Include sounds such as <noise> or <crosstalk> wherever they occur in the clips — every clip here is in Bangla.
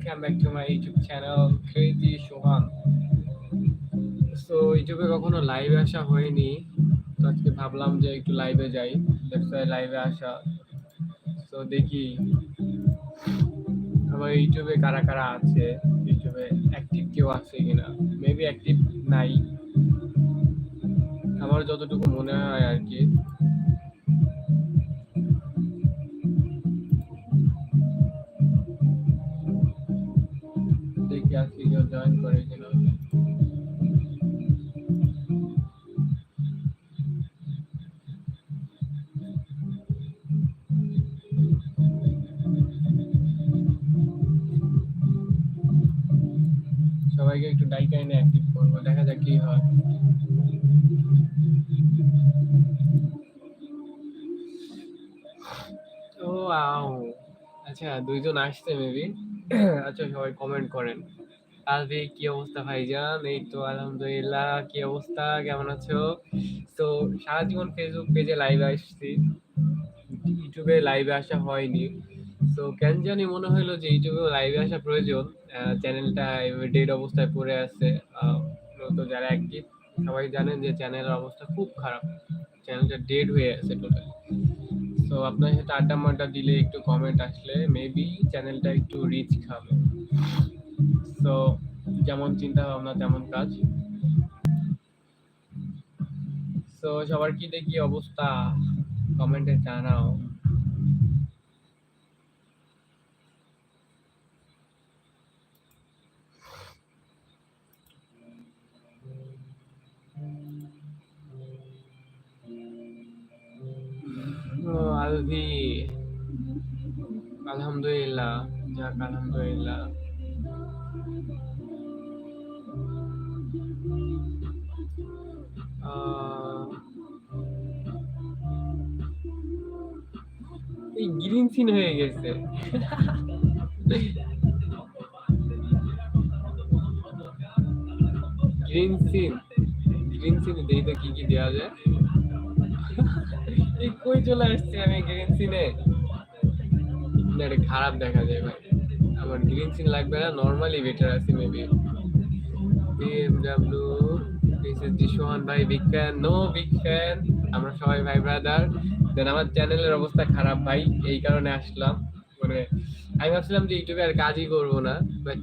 Welcome back to my YouTube channel crazy Sohan so ইউটিউবে কখনো লাইভে আসা হয়নি, তো আজকে ভাবলাম যে একটু লাইভে যাই দ্যাটস লাইভে আসা। সো দেখি আমার ইউটিউবে কারা কারা আছে ইউটিউবে অ্যাক্টিভ কেউ আছে কিনা। মেবি অ্যাক্টিভ নাই। আমার যতটুকু মনে হয় আর কি। কেউ জয়েন করে সবাইকে একটু ডাইকা এনে অ্যাক্টিভ করব, দেখা যাক কি হয়। ও আচ্ছা দুইজন আসছে মেবি আচ্ছা সবাই কমেন্ট করেন। আলবি কি অবস্থা ভাইজান এই তো আলহামদুলিল্লাহ, কি অবস্থা? কেমন আছো? তো সারা জীবন ফেসবুক পেজে লাইভে আসছি। ইউটিউবে লাইভে আসা হয়নি। তো কেন জানি মনে হলো যে ইউটিউবে লাইভে আসা প্রয়োজন। চ্যানেলটা ডেড অবস্থায় পড়ে আছে। তো যারা অ্যাক্টিভ সবাই জানেন যে চ্যানেলের অবস্থা খুব খারাপ। চ্যানেলটা ডেড হয়ে আছে টোটাল তো আপনার সাথে আড্ডা মাড্ডা দিলে একটু কমেন্ট আসলে মেবি চ্যানেলটা একটু রিচ খাবে। তো যেমন চিন্তা ভাবনা, তেমন কাজ। তো সবার কি দেখি অবস্থা? কমেন্টে জানাও। আলহামদুলিল্লাহ। যাক, আলহামদুলিল্লাহ। এই গ্রিন সিন হয়ে গেছে। Green scene. গ্রিন সিন দেখি তো কি কি দেওয়া যায়? এই কই চলে আসছে আমি গ্রিন সিনে? এটা খারাপ দেখা যায় সিন লাগবে না নর্মালি বেটার আছে maybe BMW this is the Sohan ভাই বিগ নো বিগ আমরা সবাই ভাই ব্রাদার দেন আমার চ্যানেলের অবস্থা খারাপ ভাই, এই কারণে আসলাম। মানে আমি ভাবছিলাম যে ইউটিউবে আর কাজই করব না বাট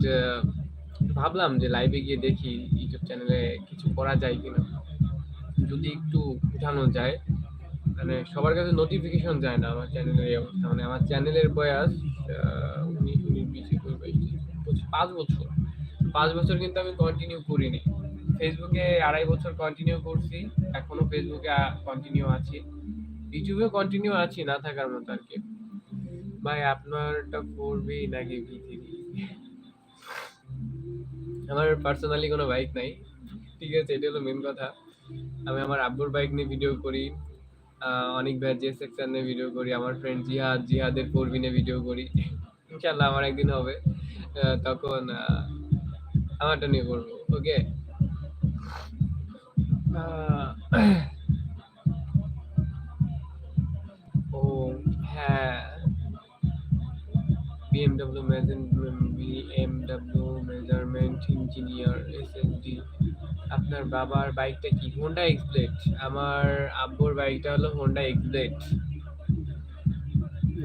ভাবলাম যে লাইভে গিয়ে দেখি ইউটিউব চ্যানেলে কিছু করা যায় কিনা। যদি একটু উঠানো যায় মানে সবার কাছে নোটিফিকেশন যায় না আমার চ্যানেলের অবস্থা। মানে আমার চ্যানেলের বয়স পাঁচ বছর। পাঁচ বছর কিন্তু আমি কন্টিনিউ করিনি। ফেসবুকে আড়াই বছর কন্টিনিউ করছি। এখনও ফেসবুকে কন্টিনিউ আছি। ইউটিউবে কন্টিনিউ আছি, না থাকার মতো আর কি। ভাই, আপনারটা ফোর বি নাকি আমার পার্সোনালি কোনো বাইক নাই। ঠিক আছে এটা হলো মেন কথা। আমি আমার আব্বুর বাইক নিয়ে ভিডিও করি। অনেক ভাই জে সেকশন নিয়ে ভিডিও করি। আমার ফ্রেন্ড জিহাদ, জিহাদের ফোর নিয়ে ভিডিও করি। ইনশাল্লাহ আমার একদিন হবে। তখন আমারটা নিয়ে করব ওকে? ও হ্যাঁ। BMW BMW measurement engineer SSD আপনার বাবার বাইকটা কি? হোন্ডা এক্সপ্লেট আমার আব্বুর বাইকটা হলো হোন্ডা এক্সপ্লেট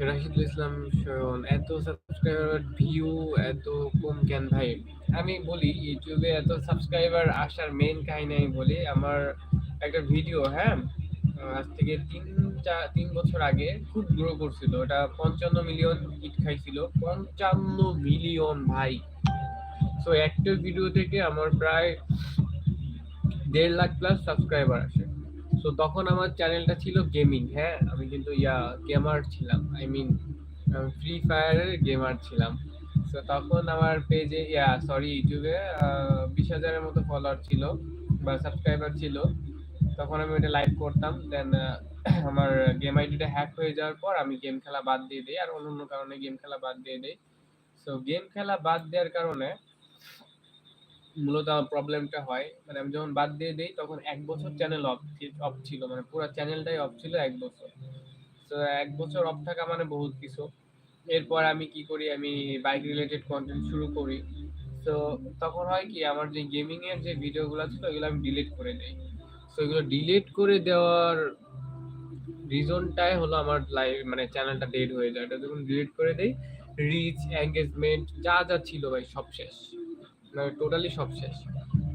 রাশিদুল ইসলাম শোন এত সাবস্ক্রাইবার ভিউ এত কম কেন ভাই? আমি বলি ইউটিউবে এত সাবস্ক্রাইবার আসার মেন কাহিনী আমি বলি, আমার একটা ভিডিও হ্যাঁ? আজ থেকে তিন চার তিন বছর আগে খুব গ্রো করছিল, ওটা পঞ্চান্ন মিলিয়ন হিট খাইছিল, পঞ্চান্ন মিলিয়ন ভাই। সো একটা ভিডিও থেকে আমার প্রায় দেড় লাখ প্লাস সাবস্ক্রাইবার আসে। সো তখন আমার চ্যানেলটা ছিল গেমিং হ্যাঁ? আমি কিন্তু, ইয়া গেমার ছিলাম। আই মিন ফ্রি ফায়ারের গেমার ছিলাম। তো তখন আমার পেজে ইয়া সরি ইউটিউবে বিশ হাজারের মতো ফলোয়ার ছিল বা সাবস্ক্রাইবার ছিল। তখন আমি ওটা লাইভ করতাম। দেন আমার গেম আইডিটা হ্যাক হয়ে যাওয়ার পর আমি গেম খেলা বাদ দিয়ে দিই। আর অন্য অন্য কারণে গেম খেলা বাদ দিয়ে দিই। সো গেম খেলা বাদ দেওয়ার কারণে মূলত আমার প্রবলেমটা হয়। মানে আমি যখন বাদ দিয়ে দিই তখন এক বছর চ্যানেল অফ অফ ছিল মানে পুরো চ্যানেলটাই অফ ছিল এক বছর। তো এক বছর অফ থাকা মানে বহুত কিছু। এরপর আমি কি করি আমি বাইক রিলেটেড কন্টেন্ট শুরু করি। তো তখন হয় কি আমার যে গেমিং এর যে ভিডিওগুলো ছিল ওগুলো আমি ডিলিট করে দেই। তো এগুলো ডিলিট করে দেওয়ার রিজনটাই হলো আমার লাইভ মানে চ্যানেলটা ডেড হয়ে যায়। এটা যখন ডিলিট করে দেই রিচ এঙ্গেজমেন্ট যা যা ছিল ভাই সব শেষ। মানে টোটালি সব শেষ।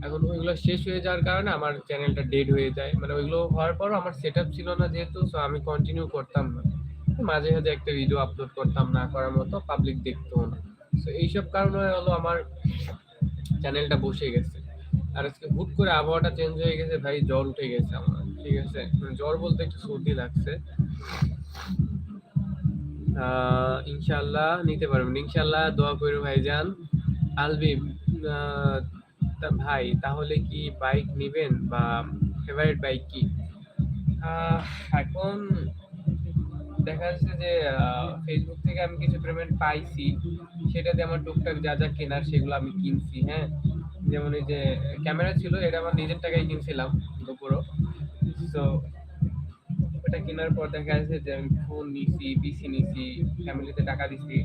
এখন ওইগুলো শেষ হয়ে যাওয়ার কারণে আমার চ্যানেলটা ডেড হয়ে যায়। মানে ওইগুলো হওয়ার পরও আমার সেট ছিল না যেহেতু সো আমি কন্টিনিউ করতাম না। মাঝে মাঝে একটা ভিডিও আপলোড করতাম না করার মতো পাবলিক দেখতো না। তো এইসব কারণে হলো আমার চ্যানেলটা বসে গেছে। আর আজকে হুট করে আবহাওয়াটা চেঞ্জ হয়ে গেছে, ভাই জ্বর উঠে গেছে আমার, ঠিক আছে? মানে জ্বর বলতে একটু সর্দি লাগছে। ইনশাল্লাহ নিতে পারবেন। ইনশাল্লাহ দোয়া করো ভাইজান। আলবিব ভাই, তাহলে কি বাইক নিবেন বা ফেভারিট বাইক কি? এখন দেখা যাচ্ছে যে ফেসবুক থেকে আমি কিছু পেমেন্ট পাইছি। সেটাতে আমার টুকটাক যা যা কেনার সেগুলো আমি কিনছি হ্যাঁ? যেমন এই যে ক্যামেরা ছিল, এটা আমার নিজের টাকায় কিনছিলাম গোপুরো তো ওটা কেনার পর দেখা যাচ্ছে যে আমি ফোন নিছি পিসি নিছি ফ্যামিলিতে টাকা দিছি।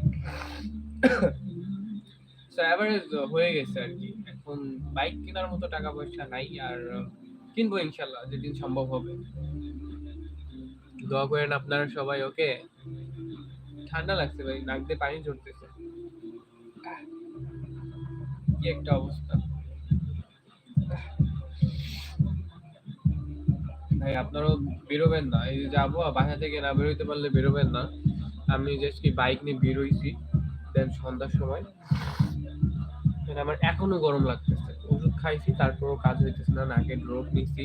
সো অ্যাভারেজ হয়ে গেছে আর কি। এখন বাইক কেনার মতো টাকা পয়সা নাই আর কিনবো ইনশাল্লাহ, যেদিন সম্ভব হবে। দোয়া করেন আপনারা সবাই, ওকে? ঠান্ডা লাগছে ভাই, নাক দিয়ে পানি ঝরতেছে। কি একটা অবস্থা। ভাই, আপনারাও বেরোবেন না। এই যে যাব বাসা থেকে না বেরোইতে পারলে বেরোবেন না। আমি জাস্ট কি বাইক নিয়ে বেরোইছি, দেন সন্ধ্যার সময়। মানে আমার এখনও গরম লাগতেছে। ওষুধ খাইছি, তারপরও কাজ হইতেছে না নাকে ড্রপ নিছি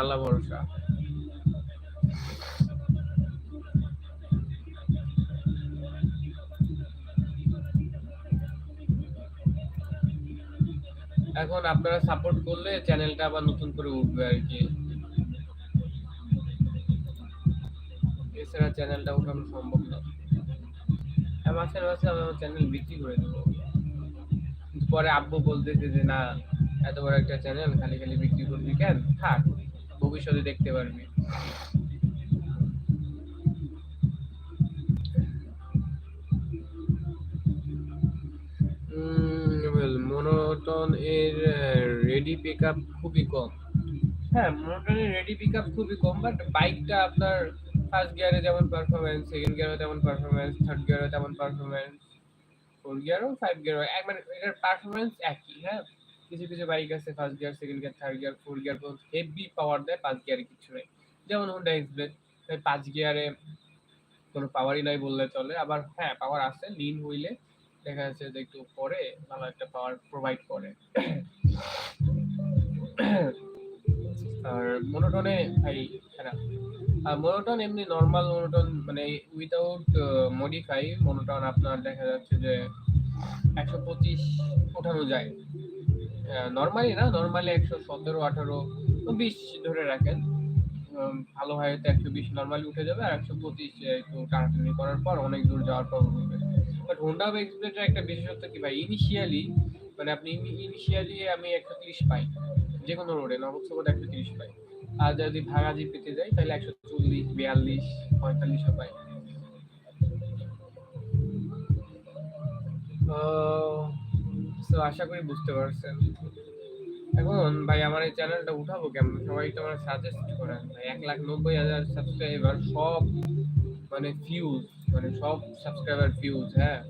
আল্লাহ ভরসা। এখন আপনারা সাপোর্ট করলে চ্যানেলটা আবার নতুন করে উঠবে আর কি। এছাড়া চ্যানেলটা উঠানো সম্ভব না। মাসের মাসে আমি আমার চ্যানেল বিক্রি করে দেবো। পরে আব্বু বলতেছে যে, না, এত বড় একটা চ্যানেল খালি খালি বিক্রি করবি কেন? থাক, ভবিষ্যতে দেখতে পারবি। মনোটন এর রেডি পিক খুবই কম। হ্যাঁ মনোটনের রেডি পিক খুবই কম বাট বাইকটা আপনার ফার্স্ট গিয়ারে যেমন পারফরমেন্স সেকেন্ড গিয়ারে তেমন পারফরমেন্স থার্ড গিয়ারে তেমন পারফরমেন্স ফোর গিয়ারও ফাইভ গিয়ারও এক মানে এটার পারফরমেন্স একই হ্যাঁ? কিছু কিছু বাইক আছে first gear second gear third gear four gear পর্যন্ত হেভি পাওয়ার দেয়, পাঁচ গিয়ারে কিছু নেই। যেমন হুন্ডা এক্সপ্রেস পাঁচ গিয়ারে কোনো পাওয়ারই নাই বললে চলে। আবার হ্যাঁ পাওয়ার আছে লিন হইলে দেখা যাচ্ছে যে একটু পরে ভালো একটা পাওয়ার প্রোভাইড করে। আর মনোটনে ভাই হ্যাঁ। আর মনোটন এমনি নর্মাল মনোটন মানে উইদাউট মডিফাই মনোটন আপনার দেখা যাচ্ছে যে একশো পঁচিশ ওঠানো যায়। নর্মালি না নর্মালি একশো সতেরো, আঠারো, বিশ ধরে রাখেন। ভালো হয় তো একশো বিশ নর্মালি উঠে যাবে আর একশো পঁচিশ একটু টানাটানি করার পর অনেক দূর যাওয়ার পর উঠবে। বাট হোন্ডা এক্সপ্লেটার একটা বিশেষত্ব কি ভাই? ইনিশিয়ালি মানে আপনি ইনিশিয়ালি আমি একশো তিরিশ পাই। যে কোনো রোডে নবকসবত একশো তিরিশ পাই। আর যদি ভাঙা জিপিতে যাই, তাহলে একশো চল্লিশ, বিয়াল্লিশ পঁয়তাল্লিশও পাই তো আশা করি বুঝতে পারছেন। এখন ভাই, আমার এই চ্যানেলটা উঠাবো কেমন? সবাই তো আমার সাজেস্ট করেন। ভাই, এক লাখ নব্বই হাজার সাবস্ক্রাইবার সব মানে ফিউজ মানে সব সাবস্ক্রাইবার ফিউজ হ্যাঁ?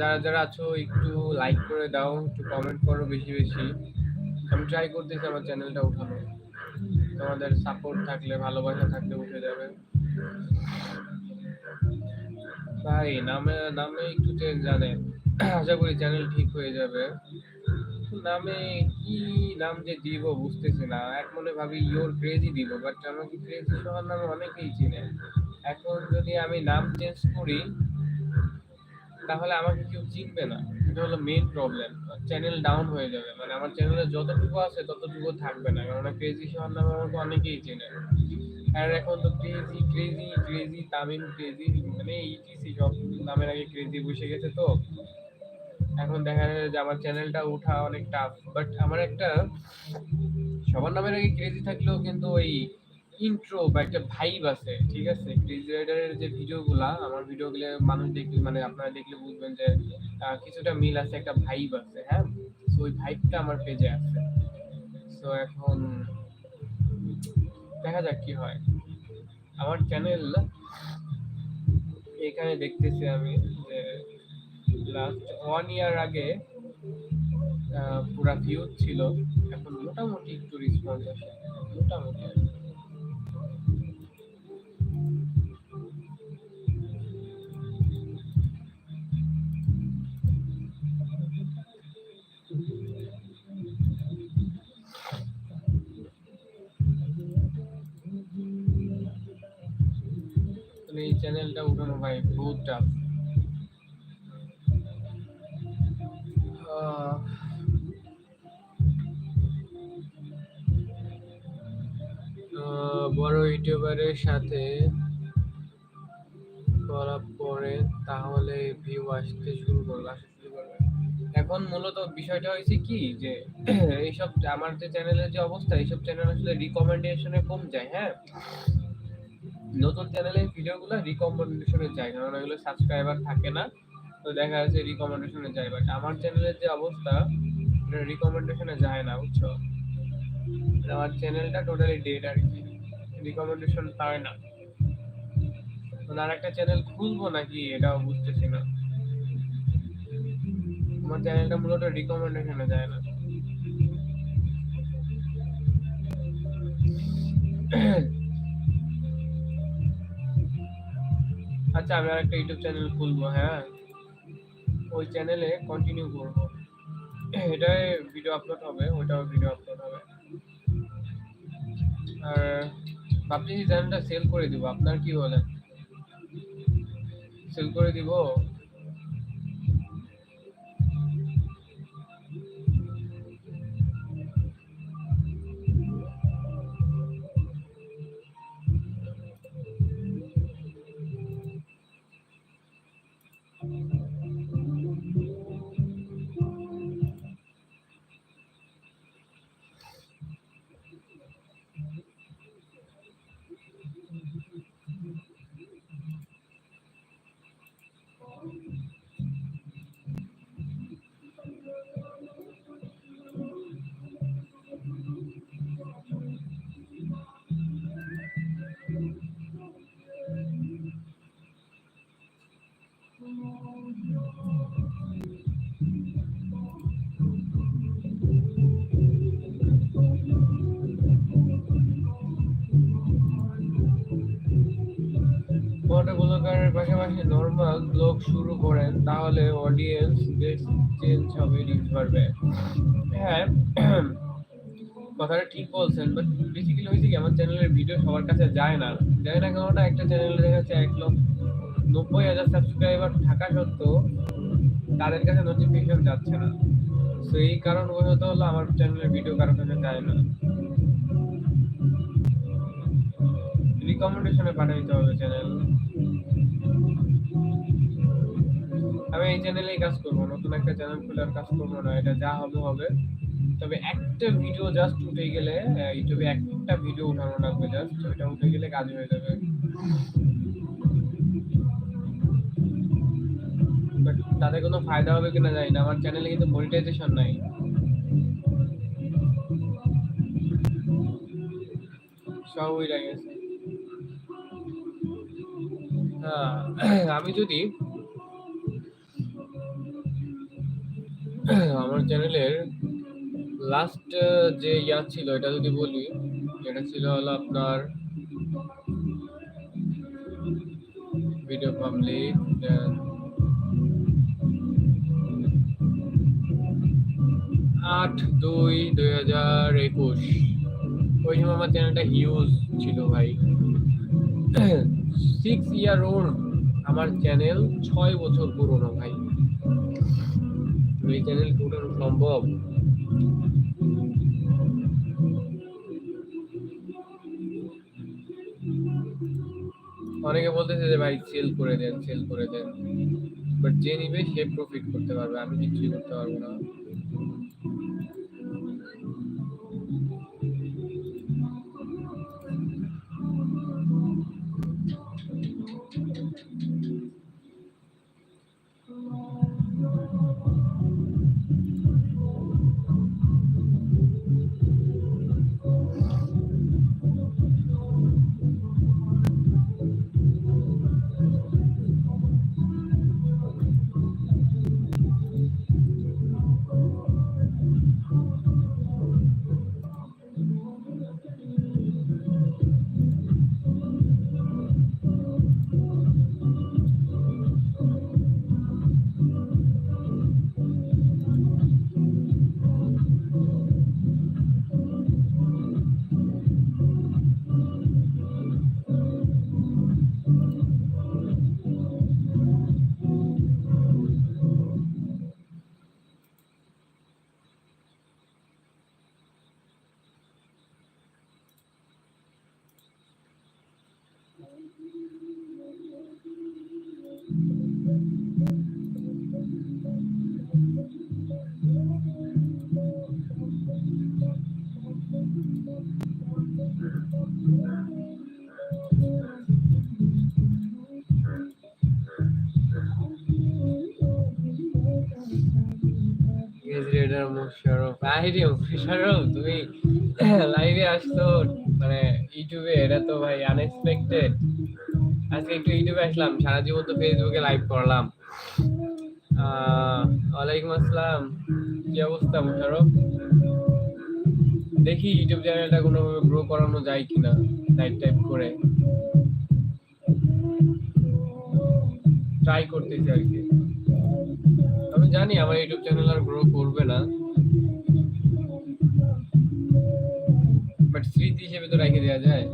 যারা যারা আছো, একটু লাইক করে দাও, একটু কমেন্ট করো বেশি বেশি। আমি ট্রাই করতেছি, আমার চ্যানেলটা উঠানো তোমাদের সাপোর্ট থাকলে, ভালোবাসা থাকলে উঠে যাবে। ভাই, নামে নামে একটু চেঞ্জ জানেন। আশা করি চ্যানেল ঠিক হয়ে যাবে। নামে কি নাম যে দিব বুঝতেছি না। এক মনে ভাবি ইয়োর ক্রেজি দিব বাট আমাকে ক্রেজি সবার নামে অনেকেই চিনে। এখন যদি আমি নাম চেঞ্জ করি তাহলে আমাকে কেউ চিনবে না। এটা হলো মেইন প্রবলেম চ্যানেল ডাউন হয়ে যাবে। মানে আমার চ্যানেলে যতটুকু আছে, ততটুকু থাকবে না। কারণ ক্রেজি শহর নামে আমাকে অনেকেই চেনে। আর এখন তো crazy crazy crazy Tamim crazy মানে ইটিসি সব নামের আগে ক্রেজি বসে গেছে তো। এখন দেখা যায় যে আমার চ্যানেলটা ওঠা অনেক টাফ বাট আমার একটা, সবার নামের আগে ক্রেজি থাকলেও কিন্তু ওই ইন্ট্রো বা একটা ভাইব আছে, ঠিক আছে? ক্রেজি যে ভিডিওগুলা, আমার ভিডিওগুলো মানুষ দেখলে মানে আপনারা দেখলে বুঝবেন যে কিছুটা মিল আছে, একটা ভাইব আছে হ্যাঁ? তো ওই ভাইবটা আমার পেজে আছে। তো এখন দেখা যাক কি হয়। আমার চ্যানেল এখানে দেখতেছি আমি যে লাস্ট ওয়ান ইয়ার আগে পুরা ভিউ ছিল। এখন মোটামুটি একটু রেসপন্স আছে মোটামুটি। চ্যানেলটা উঠানো ভাই, বহুত টাফ বড় ইউটিউবারের সাথে করার পরে তাহলে ভিউ আসতে শুরু করবে, আসতে শুরু করবে। এখন মূলত বিষয়টা হয়েছে কি, যে <clears throat> এইসব আমার যে চ্যানেলের যে অবস্থা, এইসব চ্যানেল আসলে রিকমেন্ডেশনে কম যায় হ্যাঁ? নতুন চ্যানেলের ভিডিওগুলো রিকমেন্ডেশনে যায় কারণ এগুলো সাবস্ক্রাইবার থাকে না, তো দেখা যাচ্ছে রিকমেন্ডেশনে যায়। বাট আমার চ্যানেলের যে অবস্থা, এটা রিকমেন্ডেশনে যায় না, বুঝছ? আমার চ্যানেলটা টোটালি ডেড আর কি। রিকমেন্ডেশন পায় না। মানে আর একটা চ্যানেল খুলবো নাকি, এটাও বুঝতেছি না। আমার চ্যানেলটা মূলত রিকমেন্ডেশনে যায় না। <clears throat> আচ্ছা আমি আর একটা ইউটিউব চ্যানেল খুলবো হ্যাঁ? ওই চ্যানেলে কন্টিনিউ করব। এটাই ভিডিও আপলোড হবে, ওইটাও ভিডিও আপলোড হবে। আর ভাবছি চ্যানেলটা সেল করে দিব, আপনার কি বলেন? সেল করে দিব? পাশাপাশি নর্মাল ব্লগ শুরু করেন, তাহলে অডিয়েন্স বেশ চেঞ্জ হবে রিচ বাড়বে। হ্যাঁ কথাটা ঠিক বলছেন বাট বেসিক্যালি হয়েছে কি, আমার চ্যানেলের ভিডিও সবার কাছে যায় না। যায় না কারণ একটা চ্যানেলে দেখা যাচ্ছে এক লক্ষ নব্বই হাজার সাবস্ক্রাইবার থাকা সত্ত্বেও তাদের কাছে নোটিফিকেশন যাচ্ছে না। তো এই কারণ বশত হলো আমার চ্যানেলের ভিডিও কারোর কাছে যায় না। রিকমেন্ডেশনে পাঠাইতে হবে চ্যানেল আমি এই চ্যানেলেই কাজ করব, নতুন একটা চ্যানেল খুলে আর কাজ করব না, এটা যা হবে হবে। তবে একটা ভিডিও জাস্ট উঠে গেলে ইউটিউবে একটা ভিডিও উঠানো লাগবে জাস্ট ওইটা উঠে গেলে কাজ হয়ে যাবে। তাতে কোনো ফায়দা হবে কিনা জানি না, আমার চ্যানেলে কিন্তু মনিটাইজেশন নাই। সব ওই গেছে। হ্যাঁ <clears throat> আমি যদি <clears throat> আমার চ্যানেলের লাস্ট যে ইয়া ছিল, এটা যদি বলি, এটা ছিল হলো আপনার ভিডিও পাবলিক আট দুই দুই হাজার একুশ। ওই সময় আমার চ্যানেলটা হিউজ ছিল ভাই। সিক্স ইয়ার ওল্ড আমার চ্যানেল ছয় বছর পুরনো ভাই। দুই চ্যানেল ঘুরানো সম্ভব। অনেকে বলতেছে যে ভাই সেল করে দেন সেল করে দেন। বাট যে নিবে সে প্রফিট করতে পারবে, আমি কিছুই করতে পারব না। রেডার মোশারফ আইরে মোশারফ তুমি লাইভে আসছো। মানে ইউটিউবে এটা তো ভাই আনএক্সপেক্টেড আজকে একটু ইউটিউবে আসলাম সারা জীবন তো ফেসবুকে লাইভ করলাম। ওয়ালাইকুম আসসালাম। কি অবস্থা মোশারফ দেখি ইউটিউব চ্যানেলটা কোনোভাবে গ্রো করানো যায় কিনা লাইভ টাইপ করে। ট্রাই করতেছি আর কি। আমি জানি আমার ইউটিউব চ্যানেল আর গ্রো করবে না। স্মৃতি হিসেবে তো রেখে দেওয়া যায়।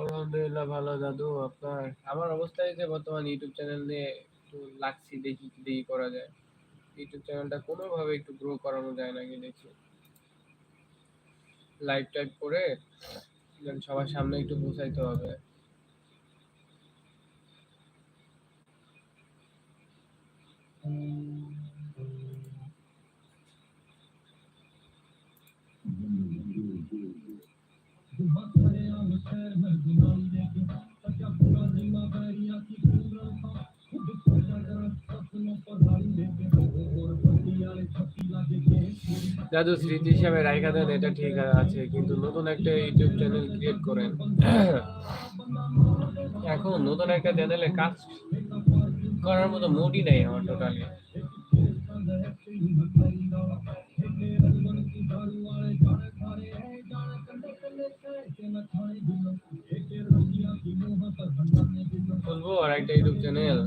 আলহামদুলিল্লাহ ভালো, দাদু, আপনার? আমার অবস্থা যে বর্তমান ইউটিউব চ্যানেল নিয়ে একটু লাগছি, দেখি কি দেখি করা যায়। ইউটিউব চ্যানেলটা কোনোভাবে একটু গ্রো করানো যায় নাকি দেখি। লাইভ টাইপ করে যেন সবার সামনে একটু বোঝাইতে হবে। দাদু স্মৃতি হিসাবে রাইখা দেন, এটা ঠিক আছে, কিন্তু নতুন একটা ইউটিউব চ্যানেল ক্রিয়েট করেন। এখন নতুন একটা চ্যানেলে কাজ করার মতো মুডই নাই আমার টোটালি খুলবো আর একটা ইউটিউব চ্যানেল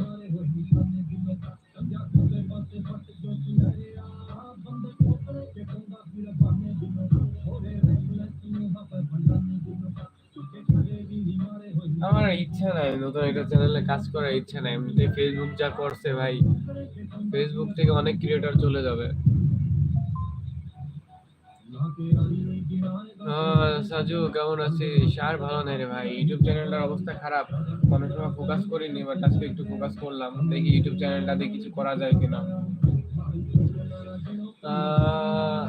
ইচ্ছা একটা চ্যানেলে কাজ করার ইচ্ছা নাই। এমনিতে ফেসবুক যা করছে ভাই ফেসবুক থেকে অনেক ক্রিয়েটর চলে যাবে। সাজু কেমন আছিস? আর ভালো নাই রে ভাই। ইউটিউব চ্যানেলটার অবস্থা খারাপ। অনেক সময় ফোকাস করিনি বাট আজকে একটু ফোকাস করলাম। দেখি ইউটিউব চ্যানেলটাতে কিছু করা যায় কিনা। আহ,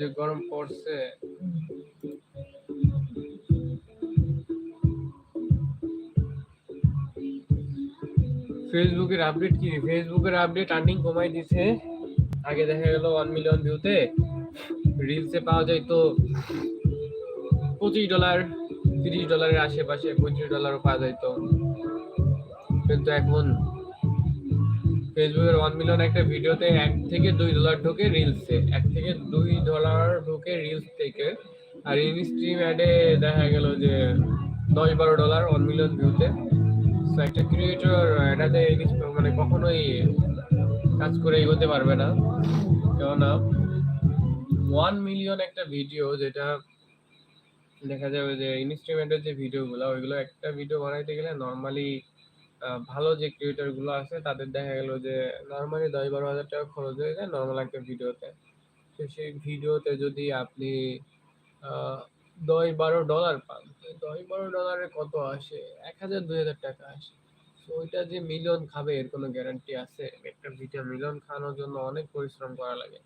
যে গরম পড়ছে। ফেসবুকের আপডেট কি? ফেসবুকের আপডেট আর্নিং কমাই দিছে। আগে দেখা গেল ওয়ান মিলিয়ন ভিউতে রিলসে পাওয়া যায় তো পঁচিশ ডলার তিরিশ ডলারের আশেপাশে পঁচিশ ডলারও পাওয়া যায় তো। কিন্তু এখন ফেসবুকের ওয়ান মিলিয়ন একটা ভিডিওতে এক থেকে দুই ডলার ঢোকে রিলসে এক থেকে দুই ডলার ঢোকে রিলস থেকে। আর ইনস্ট্রিম অ্যাডে দেখা গেল যে দশ বারো ডলার ওয়ান মিলিয়ন ভিউতে একটা ক্রিয়েটর এটাতে মানে কখনোই কাজ করে এগোতে পারবে না। কেননা ওয়ান মিলিয়ন একটা ভিডিও যেটা দেখা যাবে যে ইনস্ট্রুমেন্টের যে ভিডিওগুলো ওইগুলো একটা ভিডিও বানাইতে গেলে নর্মালি ভালো যে ক্রিয়েটরগুলো আছে, তাদের দেখা গেল যে নর্মালি দশ বারো হাজার টাকা খরচ হয়ে যায় নর্মাল একটা ভিডিওতে তো সেই ভিডিওতে যদি আপনি দশ বারো ডলার পান দশ বারো ডলারে কত আসে? এক হাজার, দুই হাজার টাকা আসে। তো ওইটা যে মিলিয়ন খাবে, এর কোনো গ্যারান্টি আছে? একটা ভিডিও মিলিয়ন খাওয়ানোর জন্য অনেক পরিশ্রম করা লাগে।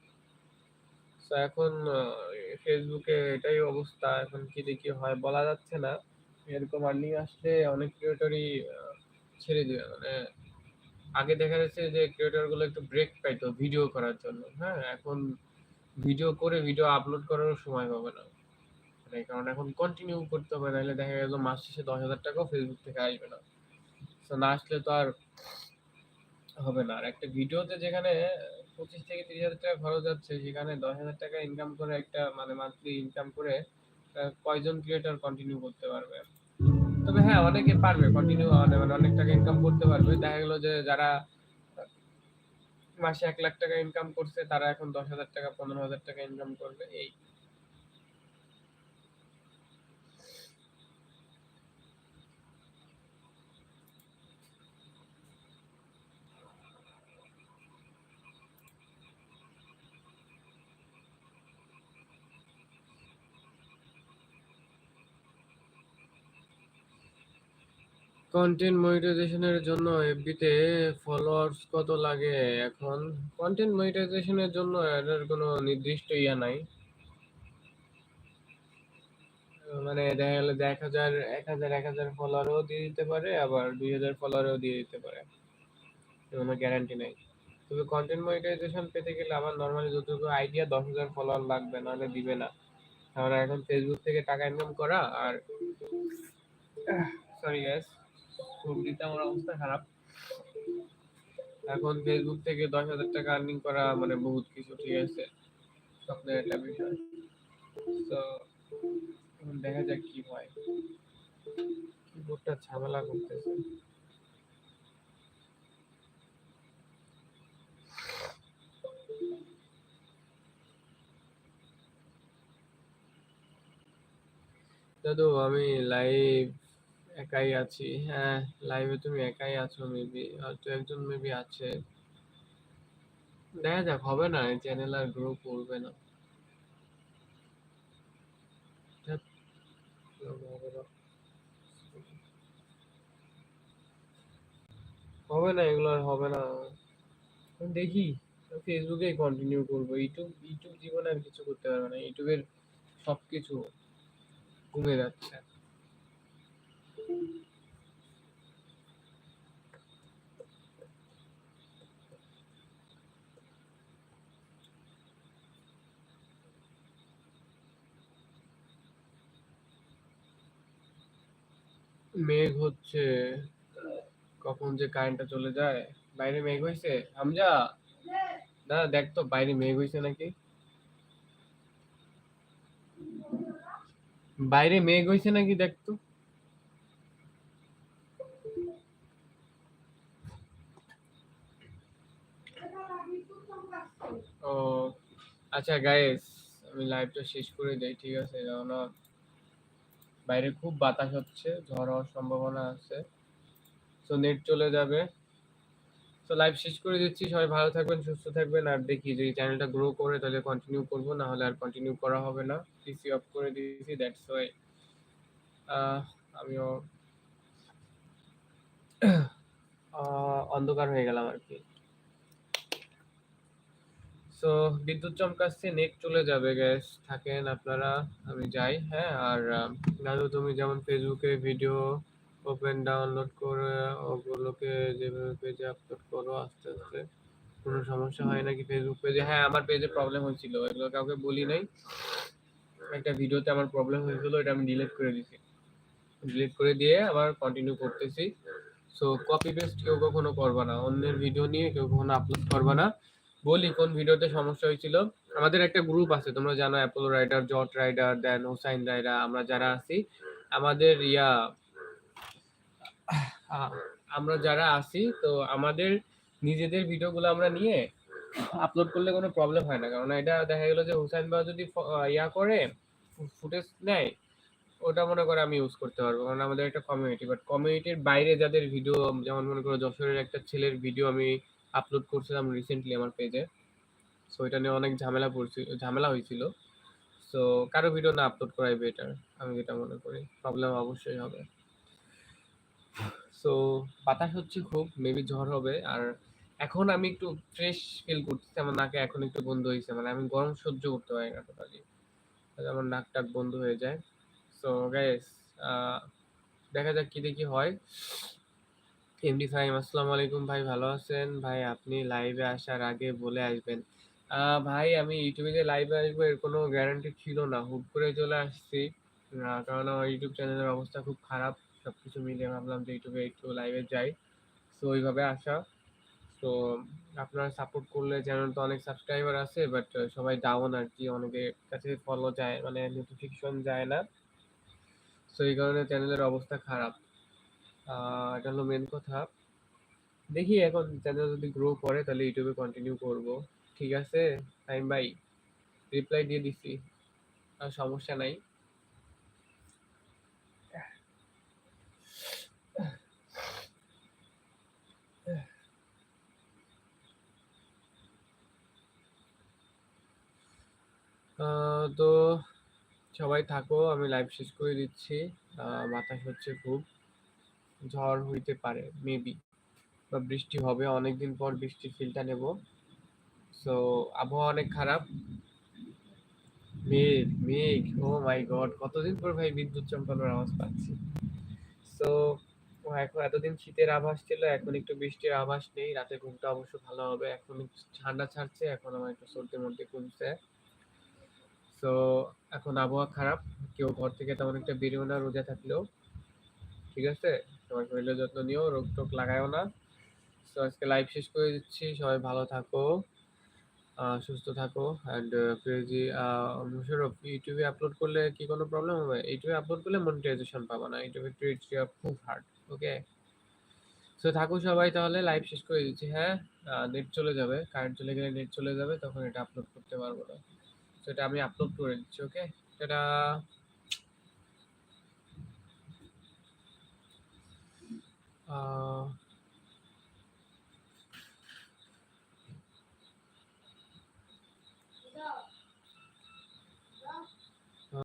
তো এখন ফেসবুকে এটাই অবস্থা। এখন কি দেখি হয় বলা যাচ্ছে না। এরকম আর্নিং আসলে অনেক ক্রিয়েটরই ছেড়ে দিবে। মানে আগে দেখা যাচ্ছে যে ক্রিয়েটরগুলো একটু ব্রেক পাইতো ভিডিও করার জন্য। হ্যাঁ এখন ভিডিও করে ভিডিও আপলোড করার সময় পাবে না। মানে কারণ এখন কন্টিনিউ করতে হবে, নাহলে দেখা গেল মাস শেষে দশ হাজার টাকাও ফেসবুক থেকে আসবে না। তো না আসলে তো আর হবে না। আর একটা ভিডিওতে যেখানে পঁচিশ থেকে তিরিশ হাজার টাকা খরচ যাচ্ছে সেখানে দশ হাজার টাকা ইনকাম করে একটা মানে মান্থলি ইনকাম করে কয়জন ক্রিয়েটর কন্টিনিউ করতে পারবে? তবে হ্যাঁ অনেকে পারবে কন্টিনিউ মানে অনেক টাকা ইনকাম করতে পারবে। দেখা গেলো যে যারা মাসে এক লাখ টাকা ইনকাম করছে, তারা এখন দশ হাজার টাকা, পনেরো হাজার টাকা ইনকাম করবে, এই। কন্টেন্ট মনিটাইজেশনের জন্য এফবিতে ফলোয়ার্স কত লাগে? এখন কন্টেন্ট মনিটাইজেশনের জন্য এটার কোনো নির্দিষ্ট ইয়া নাই। মানে দেখা গেলে এক হাজার এক হাজার এক হাজার ফলোয়ারও দিয়ে দিতে পারে আবার দুই হাজার ফলোয়ারও দিয়ে দিতে পারে। কোনো গ্যারান্টি নেই। তবে কন্টেন্ট মনিটাইজেশন পেতে গেলে আমার নর্মালি যতটুকু আইডিয়া দশ হাজার ফলোয়ার লাগবে নাহলে দিবে না। কারণ এখন ফেসবুক থেকে টাকা ইনকাম করা আর সরি গ্যাস সবজিতে আমার অবস্থা খারাপ। এখন ফেসবুক থেকে দশ হাজার টাকা আর্নিং করা মানে বহুত কিছু, ঠিক আছে? স্বপ্নের একটা বিষয়। তো দেখা যাক কি হয়। কিবোর্ডটা ঝামেলা করতেছে। দাদু, আমি লাইভ একাই আছি। হ্যাঁ লাইভে তুমি একাই আছো মেবি হয়তো একজন মেবি আছে। দেখা যাক, হবে না চ্যানেল আর গ্রো করবে না। হবে না, এগুলো আর হবে না। দেখি ফেসবুকে কন্টিনিউ করব। ইউটিউব ইউটিউব জীবনে আর কিছু করতে পারবে না। ইউটিউবের সবকিছু কমে যাচ্ছে। মেঘ হচ্ছে, কখন যে কারেন্টটা চলে যায়। বাইরে মেঘ হয়েছে? হামজা? দাদা, দেখ তো, বাইরে মেঘ হয়েছে নাকি? বাইরে মেঘ হয়েছে নাকি, দেখ তো। ও আচ্ছা গাইস আমি লাইভটা শেষ করে দেই, ঠিক আছে? কারণ বাইরে খুব বাতাস হচ্ছে, ঝড় হওয়ার সম্ভাবনা আছে। তো নেট চলে যাবে। তো লাইভ শেষ করে দিচ্ছি, সবাই ভালো থাকবেন, সুস্থ থাকবেন। আর দেখি যদি চ্যানেলটা গ্রো করে, তাহলে কন্টিনিউ করব, না হলে আর কন্টিনিউ করা হবে না। পিসি অফ করে দিয়েছি দ্যাটস ওয়াই আমিও অন্ধকার হয়ে গেলাম আর কি। সো বিদ্যুৎ চমকাচ্ছে, নেট চলে যাবে গ্যাস থাকেন আপনারা, আমি যাই হ্যাঁ আর দাদু তুমি যেমন ফেসবুকে ভিডিও ওপেন ডাউনলোড করে, ওগুলোকে যেভাবে পেজে আপলোড করো, আস্তে আস্তে, কোনো সমস্যা হয় নাকি ফেসবুক পেজে হ্যাঁ আমার পেজে প্রবলেম হয়েছিল, এগুলো কাউকে বলি নাই। একটা ভিডিওতে আমার প্রবলেম হয়েছিল, এটা আমি ডিলিট করে দিছি। ডিলিট করে দিয়ে আবার কন্টিনিউ করতেছি। সো কপি পেস্ট কেউ কখনো করবা না, অন্যের ভিডিও নিয়ে কেউ কখনো আপলোড করবা না। বলি কোন ভিডিওতে সমস্যা হয়েছিল? আমাদের একটা গ্রুপ আছে, তোমরা জানো অ্যাপোলো রাইডার জট রাইডার দেন হোসাইন রাইডার আমরা যারা আছি, আমাদের ইয়া আমরা যারা আছি, তো আমাদের নিজেদের ভিডিওগুলো আমরা নিয়ে আপলোড করলে কোনো প্রবলেম হয় না। কারণ এটা দেখা গেলো যে হুসাইন বা যদি ইয়া করে ফুটেজ নেয়, ওটা মনে করে আমি ইউজ করতে পারব। কারণ আমাদের একটা কমিউনিটি বাট কমিউনিটির বাইরে যাদের ভিডিও, যেমন মনে করো যশোরের একটা ছেলের ভিডিও আমি আপলোড করছিলাম রিসেন্টলি আমার পেজে সো এটা নিয়ে অনেক ঝামেলা পড়ছিল ঝামেলা হয়েছিল। সো কারও ভিডিও না আপলোড করাই বেটার আমি যেটা মনে করি। প্রবলেম অবশ্যই হবে। সো বাতাস হচ্ছে খুব মেবি ঝড় হবে। আর এখন আমি একটু ফ্রেশ ফিল করতেছি, আমার নাকে এখন একটু বন্ধ হয়েছে। মানে আমি গরম সহ্য করতে পারি না টোটালি আমার নাক টাক বন্ধ হয়ে যায়। সো গাইস দেখা যাক কি দেখি হয়। এমডি ফাইম আসসালামু আলাইকুম ভাই, ভালো আছেন? ভাই, আপনি লাইভে আসার আগে বলে আসবেন। ভাই, আমি ইউটিউবে যে লাইভে আসব, এর কোনো গ্যারান্টি ছিল না। হুট করে চলে আসছি। কারণ আমার ইউটিউব চ্যানেলের অবস্থা খুব খারাপ। সব কিছু মিলিয়ে ভাবলাম যে ইউটিউবে একটু লাইভে যাই। সো ওইভাবে আসা। তো আপনারা সাপোর্ট করলে চ্যানেল তো অনেক সাবস্ক্রাইবার আছে বাট সবাই ডাউন আর কি। অনেকের কাছে ফলো যায় মানে নোটিফিকেশন যায় না। সো এই কারণে চ্যানেলের অবস্থা খারাপ। এটা হলো মেন কথা। দেখি এখন চ্যানেল যদি গ্রো করে তাহলে ইউটিউবে কন্টিনিউ করব। ঠিক আছে? টাইম বাই রিপ্লাই দিয়ে দিছি। আর সমস্যা নাই। তো সবাই থাকো, আমি লাইভ শেষ করে দিচ্ছি। বাতাস হচ্ছে খুব। ঝড় হইতে পারে মেবি বা বৃষ্টি হবে, অনেকদিন পর বৃষ্টির ফিলটা নেব। সো আবহাওয়া অনেক খারাপ। মেঘ মেঘ ও মাই গড কতদিন পর ভাই বিদ্যুৎ চমকানোর আওয়াজ পাচ্ছি? সো এখন এতদিন শীতের আভাস ছিল, এখন একটু বৃষ্টির আভাস নেই, রাতে ঘুমটা অবশ্য ভালো হবে, এখন ঠান্ডা ছাড়ছে, এখন আমার একটু সর্দির মধ্যে কমছে তো এখন আবহাওয়া খারাপ, কেউ ঘর থেকে তেমন একটা বেরিয়েও না, রোজা থাকলেও। ঠিক আছে? সবাই শরীরের যত্ন নিও, রোগ টোগ লাগায়ও না। তো আজকে লাইভ শেষ করে দিচ্ছি। সবাই ভালো থাকো সুস্থ থাকো। অ্যান্ড ক্রেজি মুশারফ, ইউটিউবে আপলোড করলে কি কোনো প্রবলেম হবে? ইউটিউবে আপলোড করলে মনিটাইজেশন পাবো না। ইউটিউবে ক্রিয়েট খুব হার্ড ওকে সো থাকো সবাই তাহলে। লাইভ শেষ করে দিচ্ছি হ্যাঁ? নেট চলে যাবে। কারেন্ট চলে গেলে নেট চলে যাবে, তখন এটা আপলোড করতে পারব না। তো এটা আমি আপলোড করে দিচ্ছি ওকে এটা 呃，